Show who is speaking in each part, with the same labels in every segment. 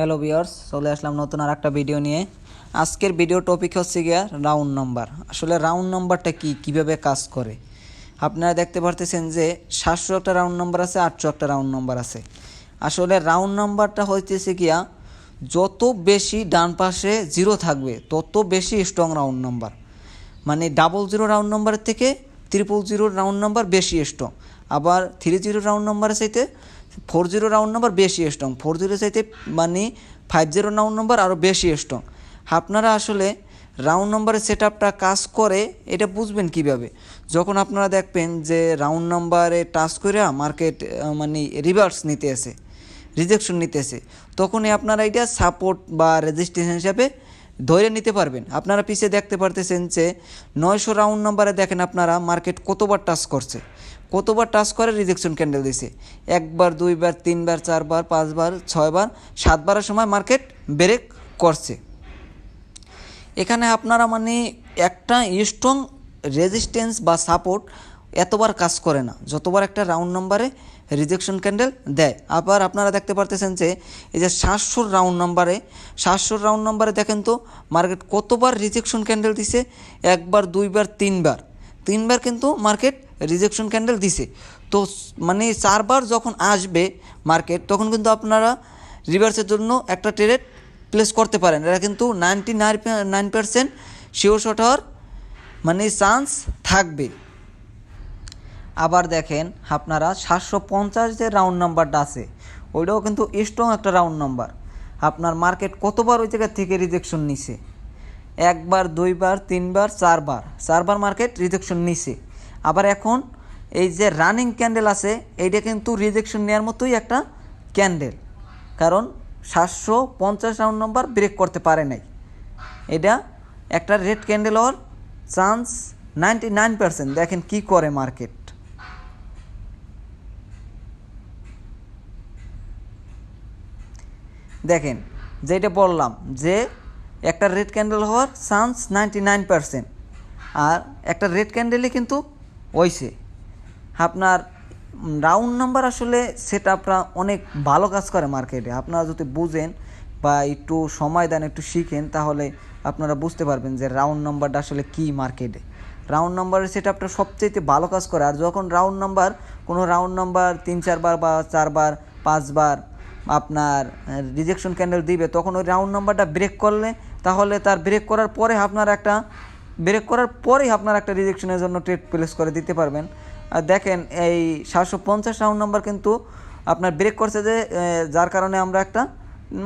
Speaker 1: Hello বিয়ার্স চলে আসলাম নতুন আর একটা ভিডিও নিয়ে। আজকের ভিডিও টপিক হচ্ছে গিয়া রাউন্ড নাম্বার আসলে রাউন্ড নাম্বারটা কি, কীভাবে কাজ করে? আপনারা দেখতে পারতেছেন যে সাতশো একটা রাউন্ড নাম্বার আছে, আটশো একটা রাউন্ড নাম্বার আছে। আসলে রাউন্ড নাম্বারটা হইতেছে গিয়া, যত বেশি ডান পাশে জিরো থাকবে, তত বেশি স্ট্রং রাউন্ড নাম্বার মানে ডাবল জিরো রাউন্ড নাম্বারের থেকে ট্রিপল জিরো রাউন্ড নাম্বার বেশি স্ট্রং আবার থ্রি জিরো রাউন্ড নাম্বারের চাইতে ফোর জিরো রাউন্ড নাম্বার বেশি স্ট্রং ফোর জিরো চাইতে মানে ফাইভ জিরো রাউন্ড নাম্বার আরও বেশি স্ট্রং আপনারা আসলে রাউন্ড নাম্বারের সেট আপটা কাজ করে, এটা বুঝবেন কীভাবে? যখন আপনারা দেখবেন যে রাউন্ড নাম্বারে টাচ করে মার্কেট মানে রিভার্স নিতে আসে রিজেকশন নিতে নিতেছে, তখনই আপনারা এটা সাপোর্ট বা রেজিস্ট্রেশন হিসাবে ধরে নিতে পারবেন। আপনারা পিছিয়ে দেখতে পারতেছেন যে নয়শো রাউন্ড নাম্বারে দেখেন আপনারা মার্কেট কতবার টাচ করছে। কতবার টাচ করে রিজেকশন ক্যান্ডেল দিছে? একবার, দুইবার, তিনবার, চারবার, পাঁচবার, ছয়বার, সাতবারের সময় মার্কেট ব্রেক করছে। এখানে আপনারা মানে একটা স্ট্রং রেজিস্ট্যান্স বা সাপোর্ট এতবার কাজ করে না। যতবার একটা রাউন্ড নাম্বারে রিজেকশন ক্যান্ডেল দেয়। আবার আপনারা দেখতে পারতেছেন যে, এই যে সাতশোর রাউন্ড নাম্বারে সাতশোর রাউন্ড নাম্বারে দেখেন তো মার্কেট কতবার রিজেকশন ক্যান্ডেল দিছে? একবার, দুইবার, তিনবার। তিনবার কিন্তু মার্কেট রিজেকশন ক্যান্ডেল দিছে। তো মানে চারবার যখন আসবে মার্কেট তখন কিন্তু আপনারা রিভার্সের জন্য একটা ট্রেড প্লেস করতে পারেন। এটা কিন্তু ninety nine percent sure shot হওয়ার মানে চান্স থাকবে। আবার দেখেন, আপনারা সাতশো পঞ্চাশ যে রাউন্ড নাম্বারটা আছে, ওইটাও কিন্তু স্ট্রং একটা রাউন্ড নাম্বার আপনার মার্কেট কতবার ওই জায়গা থেকে রিজেকশন নিছে? একবার, দুইবার, তিনবার, চারবার। চারবার মার্কেট রিজেকশন নিছে। আবার এখন এই যে রানিং ক্যান্ডেল আছে, এইটা কিন্তু রিজেকশন নেওয়ার মতোই একটা ক্যান্ডেল কারণ সাতশো পঞ্চাশ রাউন্ড নম্বর ব্রেক করতে পারে নাই। এটা একটা রেড ক্যান্ডেল হওয়ার চান্স নাইনটি নাইন পার্সেন্ট দেখেন কী করে মার্কেট দেখেন, যেটা বললাম যে একটা রেড ক্যান্ডেল হওয়ার চান্স নাইনটি নাইন পার্সেন্ট আর একটা রেড ক্যান্ডেলে কিন্তু ওইছে আপনার রাউন্ড নাম্বার আসলে সেট আপটা অনেক ভালো কাজ করে মার্কেটে আপনারা যদি বুঝেন বা একটু সময় দেন, একটু শিখেন, তাহলে আপনারা বুঝতে পারবেন যে রাউন্ড নাম্বারটা আসলে কী মার্কেটে রাউন্ড নাম্বারের সেট আপটা সবচেয়ে ভালো কাজ করে। আর যখন রাউন্ড নাম্বার কোনো রাউন্ড নাম্বার তিন, চারবার বা চারবার, পাঁচবার আপনার রিজেকশন ক্যান্ডেল দিবে, তখন ওই রাউন্ড নাম্বারটা ব্রেক করলে, তাহলে তার ব্রেক করার পরে আপনার একটা ব্রেক করার পরেই আপনার একটা রিজেকশনের জন্য ট্রেড প্লেস করে দিতে পারবেন। আর দেখেন, এই সাতশো পঞ্চাশ রাউন্ড নাম্বার কিন্তু আপনার ব্রেক করছে যে যার কারণে আমরা একটা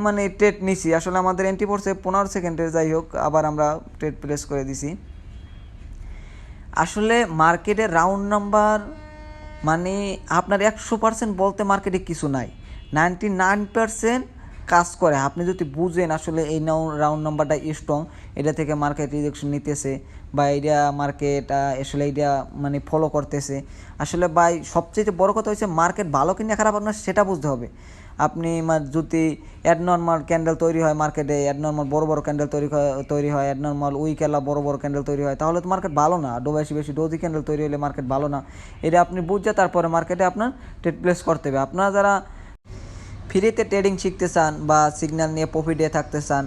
Speaker 1: মানে ট্রেড নিছি। আসলে আমাদের এন্ট্রি পড়ছে পনেরো সেকেন্ডের, যাই হোক, আবার আমরা ট্রেড প্লেস করে দিছি। আসলে মার্কেটের রাউন্ড নাম্বার মানে আপনার একশো পার্সেন্ট বলতে মার্কেটে কিছু নাই। নাইনটি নাইন পার্সেন্ট কাজ করে। আপনি যদি বুঝেন আসলে এই রাউন্ড নাম্বারটা স্ট্রং এটা থেকে মার্কেট রিজেকশন নিতেছে বা এটা মার্কেট আসলে এটা মানে ফলো করতেছে। আসলে বাই সবচেয়ে বড় কথা হচ্ছে মার্কেট ভালো কিনা খারাপ আপনার সেটা বুঝতে হবে। আপনি যদি অ্যাডনর্মাল ক্যান্ডেল তৈরি হয় মার্কেটে অ্যাডনর্মাল বড় বড় ক্যান্ডেল তৈরি তৈরি হয় অ্যাডনর্মাল উইকেলা বড় বড় ক্যান্ডেল তৈরি হয়, তাহলে তো মার্কেট ভালো না। ডো বেশি বেশি ডোজি ক্যান্ডেল তৈরি হলে মার্কেট ভালো না। এটা আপনি বুঝছে তারপরে মার্কেটে আপনার ট্রেড প্লেস করতে হবে। আপনারা যারা ফ্রিতে ট্রেডিং শিখতে চান বা সিগন্যাল নিয়ে প্রফিটে থাকতে চান,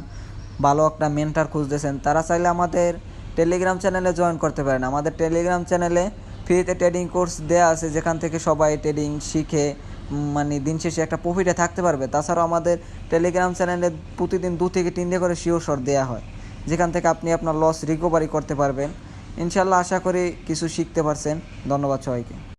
Speaker 1: ভালো একটা মেন্টার খুঁজতেছেন, তারা চাইলে আমাদের টেলিগ্রাম চ্যানেলে জয়েন করতে পারেন। আমাদের টেলিগ্রাম চ্যানেলে ফ্রিতে ট্রেডিং কোর্স দেওয়া আছে, যেখান থেকে সবাই ট্রেডিং শিখে মানে দিন শেষে একটা প্রফিটে থাকতে পারবে। তাছাড়াও আমাদের টেলিগ্রাম চ্যানেলে প্রতিদিন দু থেকে তিন দিয়ে করে শিওর শট দেওয়া হয়, যেখান থেকে আপনি আপনার লস রিকভারি করতে পারবেন। ইনশাল্লাহ আশা করি কিছু শিখতে পারছেন। ধন্যবাদ সবাইকে।